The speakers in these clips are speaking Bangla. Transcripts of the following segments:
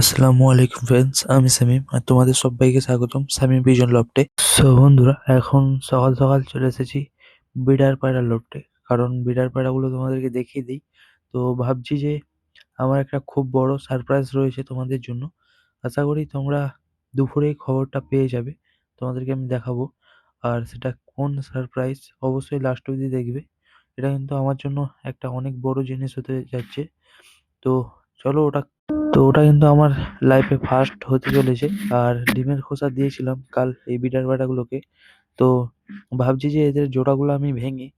আসসালামু আলাইকুম ফ্রেন্ডস আমি সামিম আর তোমাদের সবাইকে স্বাগতম সামিম ভিজন লফটে সো বন্ধুরা, এখন সকাল সকাল চলে এসেছি বিডার পায়রা লফটে কারণ বিডার পায়রাগুলো তোমাদেরকে দেখিয়ে দিই। তো ভাবছি যে আমার একটা খুব বড় সারপ্রাইজ রয়েছে তোমাদের জন্য। আশা করি তোমরা দুপুরেই খবরটা পেয়ে যাবে। তোমাদেরকে আমি দেখাবো। আর সেটা কোন সারপ্রাইজ অবশ্যই লাস্ট অবধি দেখবে। এটা কিন্তু আমার জন্য একটা অনেক বড় জিনিস হতে যাচ্ছে। তো চলো ওটা তো ওটা কিন্তু আমার লাইফে ফার্স্ট হতে চলেছে। আর ডিমের খোসা দিয়েছিলাম কাল এই বিটার বাটাগুলোকে। তো ভাবছি যে এদের জোড়াগুলো আমি ভেঙে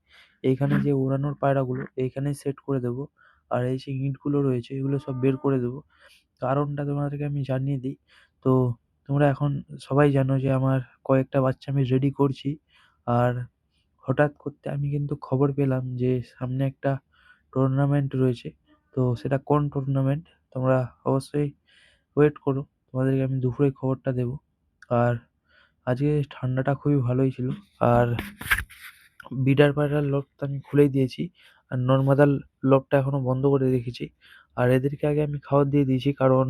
এইখানে যে উড়ানোর পায়রাগুলো এইখানেই সেট করে দেবো। আর এই যে ইঁটগুলো রয়েছে এগুলো সব বের করে দেবো। কারণটা তোমাদেরকে আমি জানিয়ে দিই। তো তোমরা এখন সবাই জানো যে আমার কয়েকটা বাচ্চা আমি রেডি করছি। আর হঠাৎ করতে আমি কিন্তু খবর পেলাম যে সামনে একটা টুর্নামেন্ট রয়েছে। তো সেটা কোন টুর্নামেন্ট তোমরা অবশ্যই ওয়েট করো। তোমাদেরকে আমি দুপুরে খবরটা দেবো। আর আজকে ঠান্ডাটা খুবই ভালোই ছিল। আর বিডার পায়রার লকটা আমি খুলেই দিয়েছি। আর নর্মাদাল লকটা এখনও বন্ধ করে রেখেছি। আর এদেরকে আগে আমি খাবার দিয়ে দিয়েছি কারণ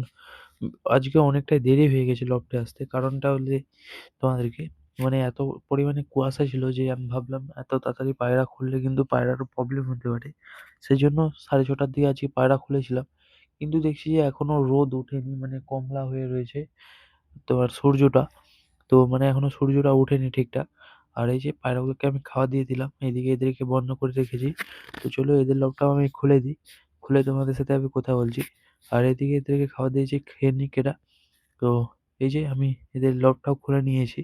আজকে অনেকটাই দেরি হয়ে গেছে লফটে আসতে। কারণটা হলে তোমাদেরকে মানে এত পরিমাণে কুয়াশা ছিল যে আমি ভাবলাম এত তাড়াতাড়ি পায়রা খুললে কিন্তু পায়রারও প্রবলেম হতে পারে। সেই জন্য সাড়ে ছটার দিকে আজকে পায়রা খুলেছিলাম। কিন্তু দেখছি যে এখনও রোদ ওঠেনি মানে কমলা হয়ে রয়েছে। তোমার সূর্যটা, তো মানে এখনও সূর্যটা ওঠেনি ঠিকঠাক। আর এই যে পায়রাগুলোকে আমি খাওয়া দিয়ে দিলাম, এদিকে এদেরকে বন্ধ করে রেখেছি। তো চলো এদের লকটাও আমি খুলে দিই। খুলে তোমাদের সাথে আমি কথা বলছি। আর এদিকে এদেরকে খাওয়া দিয়েছি খেয়ে নিক এরা তো এই যে আমি এদের লকটাও খুলে নিয়েছি।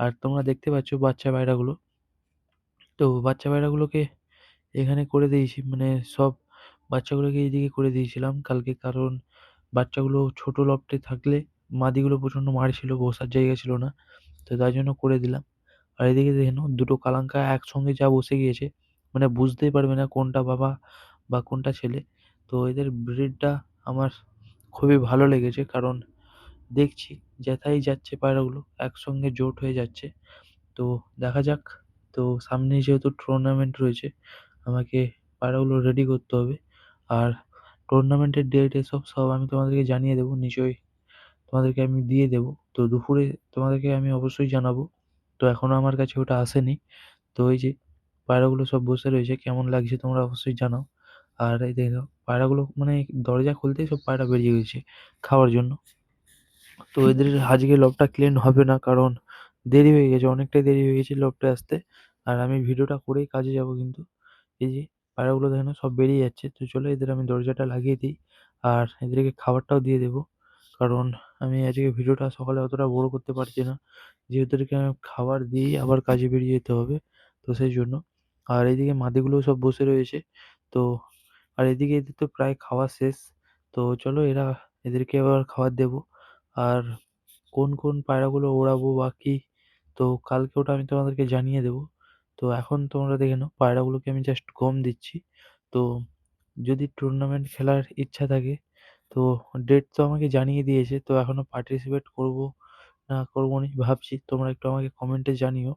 আর তোমরা দেখতে পাচ্ছ বাচ্চা পায়রাগুলো। তো বাচ্চা পায়রাগুলোকে এখানে করে দিয়েছি মানে সব বাচ্চাগুলোকে এইদিকে করে দিয়েছিলাম। কালকে কারণ বাচ্চাগুলো ছোট লফটে থাকলে মাদিগুলো প্রচণ্ড মারছিল, বসার জায়গা ছিল না। তো তাই জন্য করে দিলাম। আর এদিকে দেখে নাও দুটো কালাঙ্কা একসঙ্গে যা বসে গিয়েছে মানে বুঝতেই পারবে না কোনটা বাবা বা কোনটা ছেলে। তো এদের ব্রিডটা আমার খুবই ভালো লেগেছে কারণ দেখছি যেথায় যাচ্ছে পায়রাগুলো, একসঙ্গে জোট হয়ে যাচ্ছে। তো দেখা যাক, তো সামনেই যেহেতু টুর্নামেন্ট রয়েছে, আমাকে পায়রাগুলো রেডি করতে হবে। আর টুর্নামেন্টের ডেট এসব সব আমি তোমাদেরকে জানিয়ে দেবো, নিশ্চয়ই তোমাদেরকে আমি দিয়ে দেবো। তো দুপুরে তোমাদেরকে আমি অবশ্যই জানাব। তো এখনও আমার কাছে ওটা আসেনি। তো ওই যে পায়রাগুলো সব বসে রয়েছে, কেমন লাগছে তোমরা অবশ্যই জানাও। আর এই দেখো, পায়রাগুলো মানে দরজা খুলতেই সব পায়রা বেরিয়ে গেছে খাওয়ার জন্য। তো এদের আজকে লবটা ক্লিন হবে না, কারণ দেরি হয়ে গেছে, অনেকটাই দেরি হয়ে গেছে লবটা আসতে। আর আমি ভিডিওটা করেই কাজে যাব কিন্তু। এই যে পায়রাগুলো দেখো না সব বেরিয়ে যাচ্ছে। তো চলো এদের আমি দরজাটা লাগিয়ে দিই আর এদেরকে খাবারটাও দিয়ে দেবো। কারণ আমি আজকে ভিডিওটা সকালে অতটা বড় করতে পারছি না। যেহেতু আমি খাবার দিয়েই আবার কাজে বেরিয়ে যেতে হবে, তো সেই জন্য। আর এইদিকে মাদিগুলোও সব বসে রয়েছে। তো আর এদিকে এদের তো প্রায় খাওয়া শেষ। তো চলো এরা এদেরকে আবার খাবার দেবো। আর কোন কোন পায়রাগুলো ওড়াবো বা কী, তো কালকে ওটা আমি তোমাদেরকে জানিয়ে দেবো। তো এখন তোমরা দেখে নাও, পায়রাগুলোকে আমি জাস্ট গম দিচ্ছি। তো যদি টুর্নামেন্ট খেলার ইচ্ছা থাকে, তো ডেট তো আমাকে জানিয়ে দিয়েছে, তো এখনও পার্টিসিপেট করব না করব নি ভাবছি, তোমরা একটু আমাকে কমেন্টে জানিও,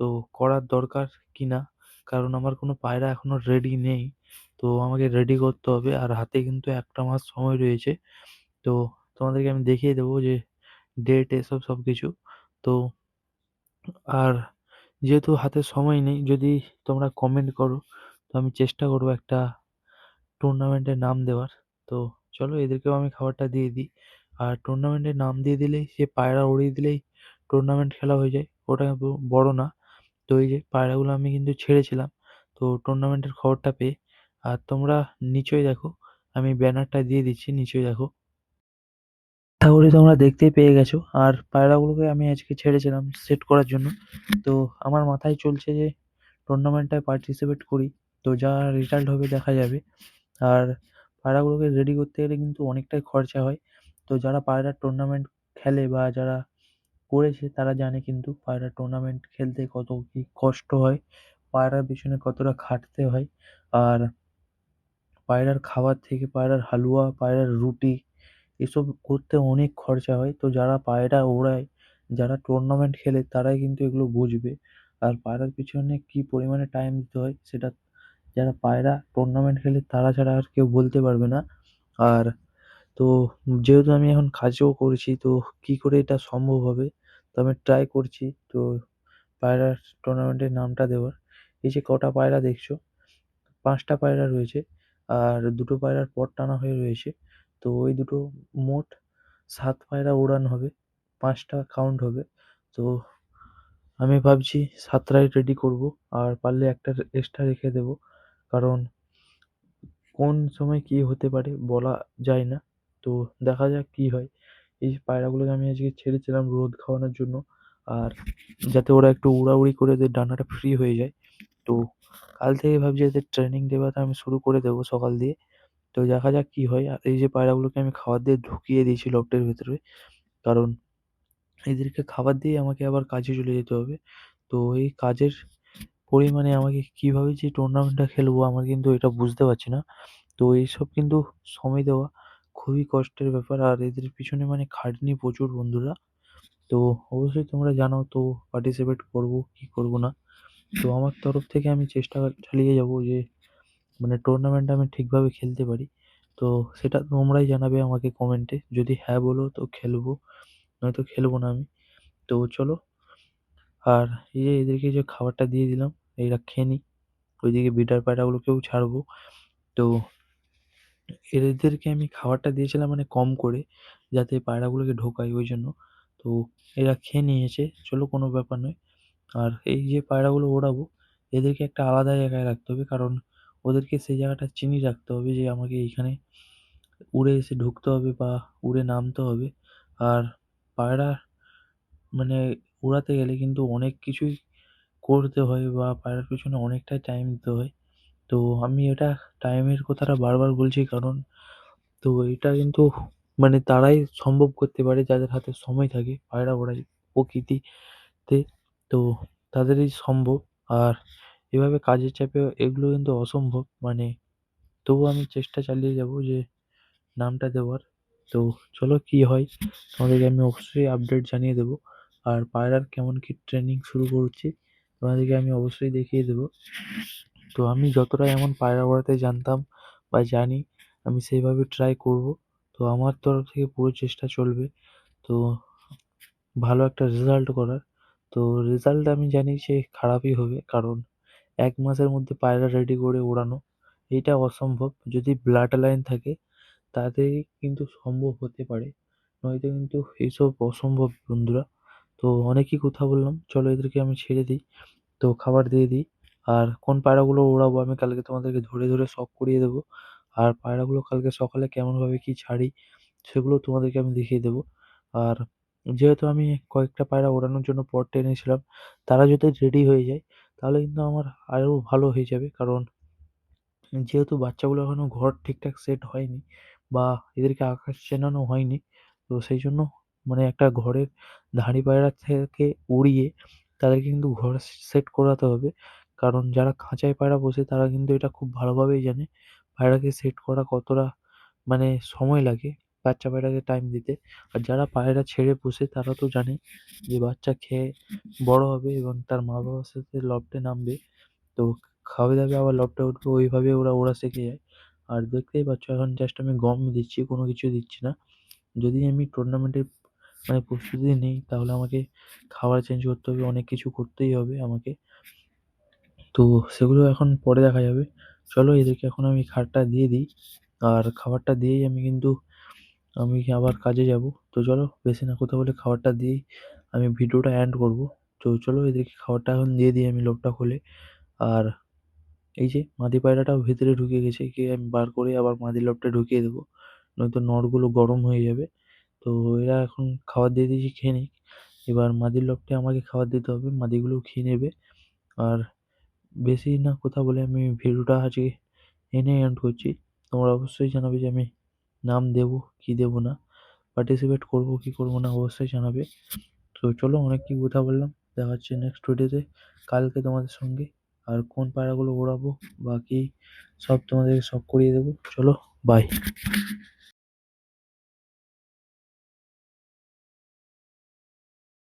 তো করার দরকার কি না কারণ আমার কোনো পায়রা এখনও রেডি নেই, তো আমাকে রেডি করতে হবে, আর হাতে কিন্তু একটা মাস সময় রয়েছে। তো তোমাদেরকে আমি দেখিয়ে দেবো যে ডেট এসব সব কিছু তো আর যেহেতু হাতে সময় নেই, যদি তোমরা কমেন্ট করো, তো আমি চেষ্টা করব একটা টুর্নামেন্টের নাম দেওয়ার। তো চলো এদেরকেও আমি খাবারটা দিয়ে দিই। আর টুর্নামেন্টের নাম দিয়ে দিলেই, সে পায়রা উড়িয়ে দিলেই টুর্নামেন্ট খেলা হয়ে যায়। ওটা বড় না। তো এই যে পায়রাগুলো আমি কিন্তু ছেড়েছিলাম। তো টুর্নামেন্টের খবরটা পেয়ে, আর তোমরা নিচেই দেখো, আমি ব্যানারটা দিয়ে দিচ্ছি, নিচেই দেখো। আশা তোমরা দেখতেই পেয়ে গেছো। আর পায়রাগুলোকে আমি আজকে ছেড়েছিলাম সেট করার জন্য। তো আমার মাথায় চলছে যে টুর্নামেন্টটায় পার্টিসিপেট করি। তো যা রেজাল্ট হবে দেখা যাবে। আর পায়রাগুলোকে রেডি করতে গেলে কিন্তু অনেকটাই খরচা হয়। তো যারা পায়রার টুর্নামেন্ট খেলে বা যারা করেছে তারা জানে কিন্তু পায়রার টুর্নামেন্ট খেলতে কত কী কষ্ট হয়। পায়রার পিছনে কতটা খাটতে হয়। আর পায়রার খাবার থেকে পায়রার হালুয়া, পায়রার রুটি এসব করতে অনেক খরচা হয়। তো যারা পায়রা ওড়ায়, যারা টুর্নামেন্ট খেলে তারাই কিন্তু এগুলো বুঝবে। আর পায়রার পিছনে কী পরিমাণে টাইম দিতে হয় সেটা যারা পায়রা টুর্নামেন্ট খেলে তারা ছাড়া আর কেউ বলতে পারবে না। আর তো যেহেতু আমি এখন কাজও করছি, তো কি করে এটা সম্ভব হবে? তো আমি ট্রাই করছি তো পায়রার টুর্নামেন্টের নামটা দেওয়ার। এই যে কটা পায়রা দেখছ, পাঁচটা পায়রা রয়েছে। আর দুটো পায়রার পর টানা হয়ে রয়েছে। তো ওই দুটো মোট সাত পায়রা উড়ান হবে, পাঁচটা কাউন্ট হবে। তো আমি ভাবছি সাতটাই রেডি করব আর পারলে একটা এক্সট্রা রেখে দেবো। কারণ কোন সময় কী হতে পারে বলা যায় না। তো দেখা যাক কী হয়। এই পায়রাগুলোকে আমি আজকে ছেড়েছিলাম রোদ খাওয়ানোর জন্য। আর যাতে ওরা একটু উড়াউড়ি করে ওদের ডানাটা ফ্রি হয়ে যায়। তো কাল থেকে ভাবছি এদের ট্রেনিং দেওয়াটা আমি শুরু করে দেবো সকাল দিয়ে। তো দেখা যাক কী হয়। আর এই যে পায়রাগুলোকে আমি খাবার দিয়ে ঢুকিয়ে দিয়েছি লফটের ভেতরে, কারণ এদেরকে খাবার দিয়ে আমাকে আবার কাজে চলে যেতে হবে। তো এই কাজের পরিমাণে আমাকে কীভাবে যে টুর্নামেন্টটা খেলব আমার কিন্তু এটা বুঝতে পারছি না। তো এইসব কিন্তু সময় দেওয়া খুবই কষ্টের ব্যাপার। আর এদের পিছনে মানে খাটনি প্রচুর বন্ধুরা। তো অবশ্যই তোমরা জানো তো পার্টিসিপেট করব কি করব না। তো আমার তরফ থেকে আমি চেষ্টা চালিয়ে যাব যে মানে টুর্নামেন্টটা আমি ঠিকভাবে খেলতে পারি। তো সেটা তোমরাই জানাবে আমাকে কমেন্টে যদি হ্যাঁ বলো তো খেলব, নয়তো খেলব না আমি। তো চলো, আর এই যে এদেরকে যে খাবারটা দিয়ে দিলাম, এরা খেয়ে নিই ওইদিকে বিটার পায়রাগুলোকেও ছাড়বো। তো এদেরকে আমি খাবারটা দিয়েছিলাম মানে কম করে, যাতে পায়রাগুলোকে ঢোকাই ওই জন্য। তো এরা খেয়ে নিয়েছে, চলো কোনো ব্যাপার নয়। আর এই যে পায়রাগুলো ওড়াবো, এদেরকে একটা আলাদা জায়গায় রাখতে হবে। কারণ ওদেরকে সেই জায়গাটা চিনি রাখতে হবে যে আমাকে এইখানে উড়ে এসে ঢুকতে হবে বা উড়ে নামতে হবে। আর পায়রা মানে উড়াতে গেলে কিন্তু অনেক কিছুই করতে হয় বা পায়রার পিছনে অনেকটাই টাইম দিতে হয়। তো আমি এটা টাইমের কথাটা বারবার বলছি কারণ তো এটা কিন্তু মানে তারাই সম্ভব করতে পারে যাদের হাতে সময় থাকে পায়রা ওড়াই প্রকৃতিতে। তো তাদেরই সম্ভব। আর এভাবে কাজের চাপে এগুলো কিন্তু অসম্ভব। মানে তবুও আমি চেষ্টা চালিয়ে যাব যে নামটা দেওয়ার। তো চলো কী হয়, তোমাদেরকে আমি অবশ্যই আপডেট জানিয়ে দেবো। আর পায়রার কেমন কী ট্রেনিং শুরু করছি, তোমাদেরকে আমি অবশ্যই দেখিয়ে দেবো। তো আমি যতটা এমন পায়রা ওড়াতে জানতাম বা জানি, আমি সেইভাবে ট্রাই করব। তো আমার তরফ থেকে পুরো চেষ্টা চলবে। তো ভালো একটা রেজাল্ট করার। তো রেজাল্ট আমি জানি যে খারাপই হবে, কারণ এক মাসের মধ্যে পায়রা রেডি করে ওড়ানো, এটা অসম্ভব। যদি ব্লাড লাইন থাকে তাতেই কিন্তু সম্ভব হতে পারে। নয়তো কিন্তু এইসব অসম্ভব বন্ধুরা। তো অনেকই কথা বললাম। চলো এদেরকে আমি ছেড়ে দিই। তো খাবার দিয়ে দিই। আর কোন পায়রাগুলো ওড়াবো আমি কালকে তোমাদেরকে ধরে ধরে শখ করিয়ে দেবো। আর পায়রাগুলো কালকে সকালে কেমনভাবে কী ছাড়ি, সেগুলো তোমাদেরকে আমি দেখিয়ে দেবো। আর যেহেতু আমি কয়েকটা পায়রা ওড়ানোর জন্য পট টেনেছিলাম, তারা যদি রেডি হয়ে যায় তাহলে কিন্তু আমার আরও ভালো হয়ে যাবে। কারণ যেহেতু বাচ্চাগুলো এখনও ঘর ঠিকঠাক সেট হয়নি বা এদেরকে আকাশ চেনানো হয়নি, তো সেই জন্য মানে একটা ঘরের ধাড়ি পায়রা থেকে উড়িয়ে তাদেরকে কিন্তু ঘর সেট করাতে হবে। কারণ যারা খাঁচায় পায়রা পোষে তারা কিন্তু এটা খুব ভালোভাবেই জানে। পায়রাকে সেট করা কতটা মানে সময় লাগে। বাচ্চা পায়রাকে টাইম দিতে। আর যারা পায়রা ছেড়ে পোষে, তারা তো জানে যে বাচ্চা খেয়ে বড় হবে এবং তার মা বাবার সাথে লফটে নামবে। তো খাবে দাবে আবার লফটে উঠবে, ওইভাবে ওরা ওরা শিখে যায়। আর দেখতেই পাচ্ছ, এখন জাস্ট আমি গম দিচ্ছি, কোনো কিছু দিচ্ছি না। যদি আমি টুর্নামেন্টের মানে প্রস্তুতি নিই, তাহলে আমাকে খাবার চেঞ্জ করতে হবে, অনেক কিছু করতেই হবে আমাকে। তো সেগুলো এখন পরে দেখা যাবে। চলো এদেরকে এখন আমি খাটটা দিয়ে দিই। আর খাবারটা দিয়েই আমি কিন্তু আমি আবার কাজে যাব। তো চলো, বেশি না কথা বলে খাবারটা দিয়েই আমি ভিডিওটা এন্ড করব। তো চলো এদেরকে খাবারটা এখন দিয়ে দিই আমি লোকটা খুলে। আর এই যে মাদি পায়রাটাও ভেতরে ঢুকে গেছে, একে আমি বার করে আবার মাদি লফটে ঢুকিয়ে দেবো। নয়তো নড়গুলো গরম হয়ে যাবে। তো এরা এখন খাবার দিয়ে দিয়েছি, খেয়ে নিক। এবার মাদির লফটে আমাকে খাবার দিতে হবে মাদিগুলো খেয়ে নেবে। আর বেশি না কথা বলে আমি ভিডিওটা আজকে এনে এন্ড করছি। তোমরা অবশ্যই জানাবে যে আমি নাম দেবো, কি দেবো না পার্টিসিপেট করব, কি করব না অবশ্যই জানাবে। তো চলো অনেক কি কথা বললাম, দেখা হচ্ছে নেক্সট ভিডিওতে কালকে তোমাদের সঙ্গে আর কোন পায়রাগুলো ওড়াবো বাকি সব তোমাদেরকে সব করিয়ে দেবো। চলো বাই